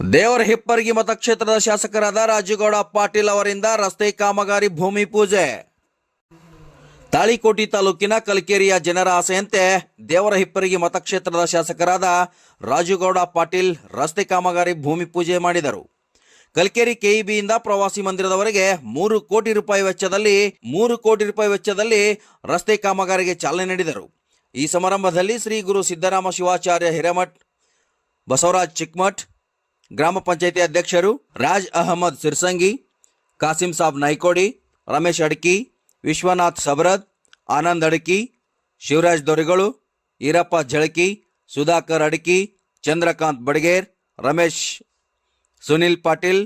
ದೇವರ ಹಿಪ್ಪರಗಿ ಮತಕ್ಷೇತ್ರದ ಶಾಸಕರಾದ ರಾಜುಗೌಡ ಪಾಟೀಲ್ ಅವರಿಂದ ರಸ್ತೆ ಕಾಮಗಾರಿ ಭೂಮಿ ಪೂಜೆ. ತಾಳಿಕೋಟಿ ತಾಲೂಕಿನ ಕಲಕೇರಿಯ ಜನರ ಆಸೆಯಂತೆ ದೇವರ ಹಿಪ್ಪರಿಗೆ ಮತಕ್ಷೇತ್ರದ ಶಾಸಕರಾದ ರಾಜುಗೌಡ ಪಾಟೀಲ್ ರಸ್ತೆ ಕಾಮಗಾರಿ ಭೂಮಿ ಪೂಜೆ ಮಾಡಿದರು. ಕಲ್ಕೇರಿ ಕೆಇಬಿಯಿಂದ ಪ್ರವಾಸಿ ಮಂದಿರದವರೆಗೆ ಮೂರು ಕೋಟಿ ರೂಪಾಯಿ ವೆಚ್ಚದಲ್ಲಿ, ಮೂರು ಕೋಟಿ ರೂಪಾಯಿ ವೆಚ್ಚದಲ್ಲಿ ರಸ್ತೆ ಕಾಮಗಾರಿಗೆ ಚಾಲನೆ ನೀಡಿದರು. ಈ ಸಮಾರಂಭದಲ್ಲಿ ಶ್ರೀ ಗುರು ಸಿದ್ದರಾಮ ಶಿವಾಚಾರ್ಯ ಹಿರೇಮಠ್, ಬಸವರಾಜ್ ಚಿಕ್ಮಠ್ ಗ್ರಾಮ ಪಂಚಾಯಿತಿ ಅಧ್ಯಕ್ಷರು ರಾಜ್ ಅಹಮದ್ ಸಿರ್ಸಂಗಿ, ಕಾಸಿಂ ಸಾಬ್ ನೈಕೋಡಿ ರಮೇಶ್ ಅಡಕಿ, ವಿಶ್ವನಾಥ್ ಸಬರದ್ ಆನಂದ್ ಅಡ್ಕಿ, ಶಿವರಾಜ್ ದೊರೆಗಳು, ಈರಪ್ಪ ಜಳಕಿ, ಸುಧಾಕರ್ ಅಡಕಿ, ಚಂದ್ರಕಾಂತ್ ಬಡಗೇರ್, ರಮೇಶ್ ಸುನಿಲ್ ಪಾಟೀಲ್,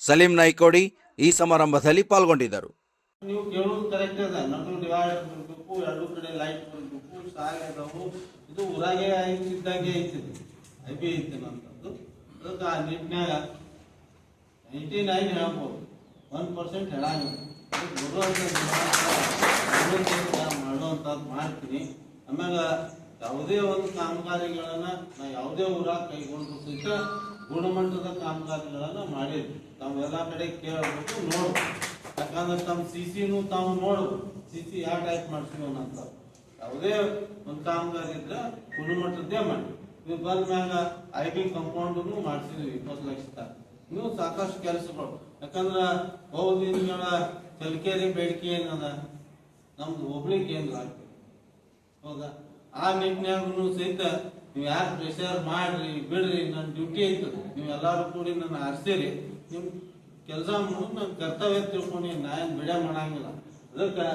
ಸಲೀಂ ನೈಕೋಡಿ ಈ ಸಮಾರಂಭದಲ್ಲಿ ಪಾಲ್ಗೊಂಡಿದ್ದರು. ಐ ಅದಕ್ಕೆ ಆ ನಿಟ್ಟಿನಾಗ ನೈಂಟಿ ನೈನ್ ಹೇಳ್ಬೋದು ಒನ್ ಪರ್ಸೆಂಟ್ ಹೇಳಂಗಿಲ್ಲ ಮಾಡುವಂಥದ್ದು ಮಾಡ್ತೀನಿ. ಆಮ್ಯಾಗ ಯಾವುದೇ ಒಂದು ಕಾಮಗಾರಿಗಳನ್ನು ನಾ ಯಾವುದೇ ಊರಾಗ ಕೈಗೊಂಡು ಸಹಿತ ಗುಣಮಟ್ಟದ ಕಾಮಗಾರಿಗಳನ್ನ ಮಾಡಿದ್ವಿ. ತಾವೆಲ್ಲ ಕಡೆ ಕೇಳಬೇಕು, ನೋಡ್ಬೇಕು. ಯಾಕಂದ್ರೆ ತಮ್ಮ ಸಿ ಸಿನೂ ತಾವು ನೋಡ್ಬೇಕು. ಸಿ ಸಿ ಯಾವ ಟೈಪ್ ಮಾಡ್ತೀವಿ ಅನ್ನೋಂಥ ಯಾವುದೇ ಒಂದು ಕಾಮಗಾರಿ ಇದ್ರೆ ಗುಣಮಟ್ಟದ್ದೇ ಮಾಡಿ ನೀವು ಬಂದ ಮ್ಯಾಗ ಐ ಬಿ ಕಂಪೌಂಡನ್ನು ಮಾಡ್ಸಿದ್ವಿ, ಇಪ್ಪತ್ತು ಲಕ್ಷ ನೀವು ಸಾಕಷ್ಟು ಕೆಲಸಗಳು ಯಾಕಂದ್ರ ದಿನಗಳ ಕಲ್ಕೇರಿ ಬೇಡಿಕೆ ಏನದ? ನಮ್ದು ಒಬ್ಳಿ ಕೇಂದ್ರ ಆಗ್ತದೆ. ಹೌದಾ? ಆ ನಿಟ್ಟಿನಾಗೂ ಸಹಿತ ನೀವು ಯಾರು ಪ್ರೆಷರ್ ಮಾಡ್ರಿ, ಬಿಡ್ರಿ ನನ್ನ ಡ್ಯೂಟಿ ಐತೆ ನೀವು ಎಲ್ಲರೂ ಕೂಡಿ ನನ್ನ ಆರಿಸಿರಿ. ನಿಮ್ ಕೆಲಸ ಮಾಡೋದು ನನ್ನ ಕರ್ತವ್ಯ ತಿಳ್ಕೊಂಡು ನಾ ಏನ್ ಬಿಡ ಮಾಡಂಗಿಲ್ಲ. ಅದಕ್ಕೆ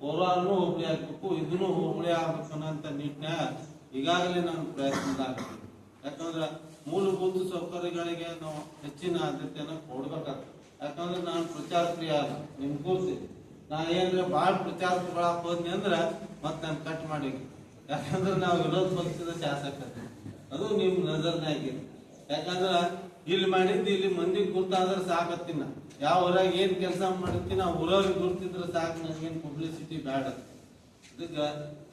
ಕೋಲಾರನು ಹೋಬಳಿ ಆಗ್ಬೇಕು, ಇದನ್ನು ಹೋಬಳಿ ಆಗ್ಬೇಕು ನಿಟ್ಟಿನಾಗ ಈಗಾಗಲೇ ನಾನು ಪ್ರಯತ್ನದಾಗ ಯಾಕಂದ್ರೆ ಮೂಲಭೂತ ಸೌಕರ್ಯಗಳಿಗೆ ನಾವು ಹೆಚ್ಚಿನ ಆದ್ಯತೆಯನ್ನು ಕೊಡ್ಬೇಕಾಗ್ತದೆ. ಯಾಕಂದ್ರೆ ನಾನು ಪ್ರಚಾರ ಪ್ರಿಯ ಅಲ್ಲ, ನಿಮ್ ಗೊತ್ತಿದೆ ನಾ ಏನ್ರ ಭಾಳ ಪ್ರಚಾರ ಹೋದ್ನಿ ಅಂದ್ರೆ ಮತ್ತೆ ನಾನು ಕಟ್ ಮಾಡಿ ಯಾಕಂದ್ರೆ ನಾವು ವಿರೋಧ ಪಕ್ಷದ ಶಾಸಕ ಅದು ನಿಮ್ ನಜರ್ನಾಗಿದೆ ಯಾಕಂದ್ರ ಇಲ್ಲಿ ಮಾಡಿದ್ದು ಇಲ್ಲಿ ಮಂದಿಗೆ ಗುರ್ತಾದ್ರೆ ಸಾಕತ್ತಿನ ಯಾವ ಊರಾಗ ಏನ್ ಕೆಲಸ ಮಾಡಿರ್ತೀನಿ ಆ ಊರವ್ರಿಗೆ ಗುರ್ತಿದ್ರೆ ಸಾಕು ನನಗೇನು ಪಬ್ಲಿಸಿಟಿ ಬೇಡ. ಇದಕ್ಕ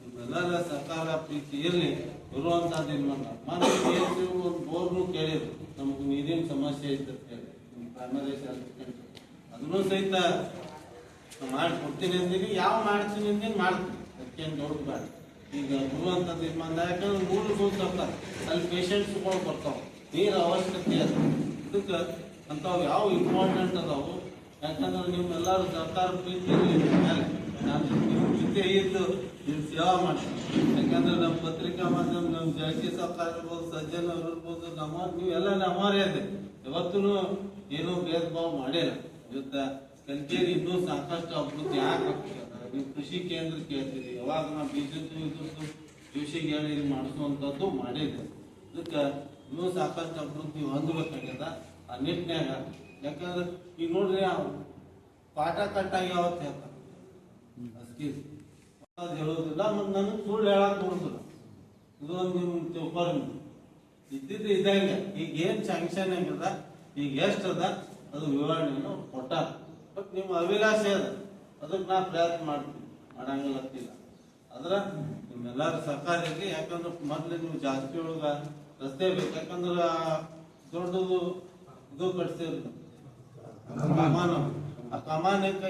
ನಿಮ್ಮೆಲ್ಲರ ಸರ್ಕಾರ ಪ್ರೀತಿ ಇರಲಿ ಇರುವಂತದ್ದು ಇಲ್ವಲ್ಲ ಮತ್ತೆ ಒಂದು ಬೋರ್ನು ಕೇಳಿದ್ರು. ನಮಗೆ ನೀರಿನ ಸಮಸ್ಯೆ ಐತೆ ಅಂತ ಹೇಳಿ. ಪ್ರೈಮರಿ ಅದನ್ನು ಸಹಿತ ಮಾಡಿ ಕೊಡ್ತೀನಿ ಅಂದಿನಿ. ಯಾವ ಮಾಡ್ತೀನಿ ಅಂದ್ರೆ ಮಾಡ್ತೀನಿ. ಅದಕ್ಕೇನು ದೊಡ್ಡ ಬೇಡ. ಈಗ ಬರುವಂಥದ್ದು ಇದು ಯಾಕಂದ್ರೆ ಮೂಲಭೂತ ಸೌಕರ್ಯ ಅಲ್ಲಿ ಕೂಡ ಬರ್ತಾವ. ನೀರು ಅವಶ್ಯಕತೆ ಅದ. ಇದಕ್ಕೆ ಅಂಥವು ಯಾವ ಇಂಪಾರ್ಟೆಂಟ್ ಅದಾವು? ಯಾಕಂದ್ರೆ ನಿಮ್ಮೆಲ್ಲರೂ ಸರ್ಕಾರ ಪ್ರೀತಿ ಮೇಲೆ ನಾನು ನಿಮ್ಮ ಜೊತೆ ಇದ್ದು ನಿಮ್ಮ ಸೇವಾ ಮಾಡ್ತೀನಿ ಯಾಕಂದ್ರೆ ನಮ್ಮ ಪತ್ರಿಕಾ ಮಾಧ್ಯಮ ನಮ್ಮ ಜಳಕಿ ಸರ್ಕಾರ ಇರ್ಬೋದು, ಸಜ್ಜನ ಅವ್ರು ಇರ್ಬೋದು ನಮ್ಮ ನೀವೆಲ್ಲ ನಮ್ಮವರೇ ಇದೆ ಯಾವತ್ತೂ ಏನೂ ಭೇದ ಭಾವ ಮಾಡಿಲ್ಲ. ಇವತ್ತ ಕಲ್ಕೇರಿ ಇನ್ನೂ ಸಾಕಷ್ಟು ಅಭಿವೃದ್ಧಿ ಆಗ್ಬೇಕು. ನೀವು ಕೃಷಿ ಕೇಂದ್ರ ಕೇಳ್ತೀರಿ ಯಾವಾಗ ನಾವು ಬಿಜೆಪಿ ಇದ್ದು ಕೃಷಿಗೆ ಹೇಳಿ ಮಾಡಿಸುವಂಥದ್ದು ಮಾಡಿದೆ. ಅದಕ್ಕೆ ಇನ್ನೂ ಸಾಕಷ್ಟು ಅಭಿವೃದ್ಧಿ ಹೊಂದಬೇಕಾಗ್ಯದ ಆ ನಿಟ್ಟಿನಾಗ ಯಾಕಂದ್ರೆ ಈಗ ನೋಡ್ರಿ ಪಾಠ ಕಟ್ಟಾಗಿ ಯಾವತ್ತು ಹೇಳ್ತಾರೆ? ಅಸ್ಕಿ ಅದು ಹೇಳೋದಿಲ್ಲ ಮತ್ತು ನನಗೆ ಸುಳ್ಳು ಹೇಳಕ್ ಬರುದಿಲ್ಲ. ಇದು ಒಂದು ನಿಮ್ಮ ಇದ್ದಿದ್ದು ಇದ್ದಂಗೆ ಈಗ ಏನು ಸ್ಯಾಂಕ್ಷನ್ ಹೆಂಗದ, ಈಗ ಎಷ್ಟು ಅದ ಅದು ವಿವರಣೆಯನ್ನು ಕೊಟ್ಟಾರ ಬಟ್ ನಿಮ್ಮ ಅಭಿಲಾಷೆ ಅದ. ಅದಕ್ಕೆ ನಾ ಪ್ರಯತ್ನ ಮಾಡ್ತೀನಿ. ಮಾಡಂಗಿಲ್ಲತ್ತಿಲ್ಲ ಅದ್ರ ನಿಮ್ಮೆಲ್ಲರ ಸರ್ಕಾರ ಇರಲಿ ಯಾಕಂದ್ರೆ ಮೊದ್ಲು ನೀವು ಜಾಸ್ತಿ ಒಳಗ ರಸ್ತೆ ಬೇಕು. ಯಾಕಂದ್ರೆ ದೊಡ್ಡದು ಇದು ಕಟ್ಸಿರ್ಲಿ ಕಮಾನ. ಆ ಕಮಾನಕ್ಕೆ